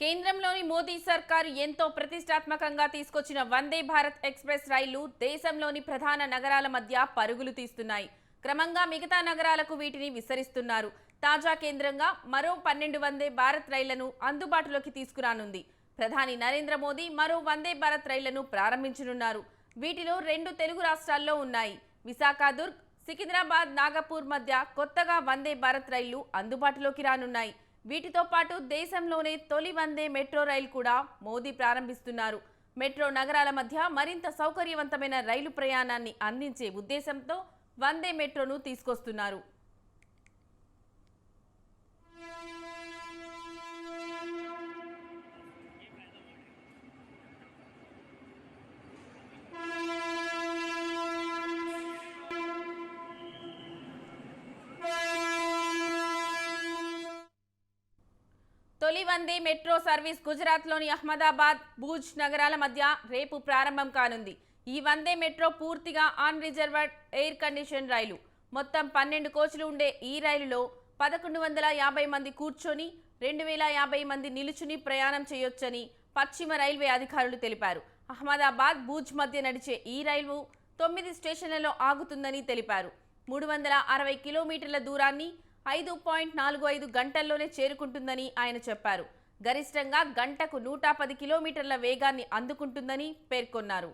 కేంద్రంలోని మోదీ సర్కారు ఎంతో ప్రతిష్టాత్మకంగా తీసుకొచ్చిన వందే భారత్ ఎక్స్ప్రెస్ రైళ్ళు దేశంలోని ప్రధాన నగరాల మధ్య పరుగులు తీస్తున్నాయి. క్రమంగా మిగతా నగరాలకు వీటిని విస్తరిస్తున్నారు. తాజా కేంద్రంగా మరో పన్నెండు వందే భారత్ రైళ్ళను అందుబాటులోకి తీసుకురానుంది. ప్రధాని నరేంద్ర మోదీ మరో వందే భారత్ రైళ్ళను ప్రారంభించనున్నారు. వీటిలో రెండు తెలుగు రాష్ట్రాల్లో ఉన్నాయి. విశాఖదుర్గ్ సికింద్రాబాద్ నాగపూర్ మధ్య కొత్తగా వందే భారత్ రైళ్ళు అందుబాటులోకి రానున్నాయి. వీటితో పాటు దేశంలోనే తొలి వందే మెట్రో రైలు కూడా మోదీ ప్రారంభిస్తున్నారు. మెట్రో నగరాల మధ్య మరింత సౌకర్యవంతమైన రైలు ప్రయాణాన్ని అందించే ఉద్దేశంతో వందే మెట్రోను తీసుకొస్తున్నారు. తొలి వందే మెట్రో సర్వీస్ గుజరాత్లోని అహ్మదాబాద్ భూజ్ నగరాల మధ్య రేపు ప్రారంభం కానుంది. ఈ వందే మెట్రో పూర్తిగా ఆన్ రిజర్వర్డ్ ఎయిర్ కండిషన్ రైలు. మొత్తం పన్నెండు కోచ్లు ఉండే ఈ రైలులో పదకొండు వందల యాభై మంది కూర్చొని రెండు వేల యాభై మంది నిలుచుని ప్రయాణం చేయొచ్చని పశ్చిమ రైల్వే అధికారులు తెలిపారు. అహ్మదాబాద్ భూజ్ మధ్య నడిచే ఈ రైలు తొమ్మిది స్టేషన్లలో ఆగుతుందని తెలిపారు. మూడు వందల అరవై కిలోమీటర్ల దూరాన్ని ఐదు పాయింట్ నాలుగు ఐదు గంటల్లోనే చేరుకుంటుందని ఆయన చెప్పారు. గరిష్టంగా గంటకు నూట పది కిలోమీటర్ల వేగాన్ని అందుకుంటుందని పేర్కొన్నారు.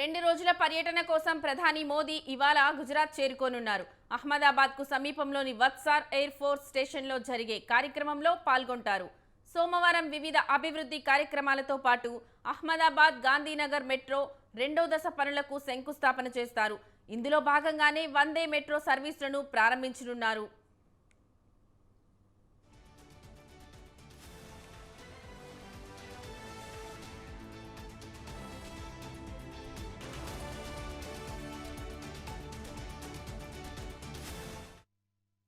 రెండు రోజుల పర్యటన కోసం ప్రధాని మోదీ ఇవాళ గుజరాత్ చేరుకోనున్నారు. అహ్మదాబాద్కు సమీపంలోని వత్సార్ ఎయిర్ ఫోర్స్ స్టేషన్లో జరిగే కార్యక్రమంలో పాల్గొంటారు. సోమవారం వివిధ అభివృద్ధి కార్యక్రమాలతో పాటు అహ్మదాబాద్ గాంధీనగర్ మెట్రో రెండో దశ పనులకు శంకుస్థాపన చేస్తారు. ఇందులో భాగంగానే వందే మెట్రో సర్వీసులను ప్రారంభించనున్నారు.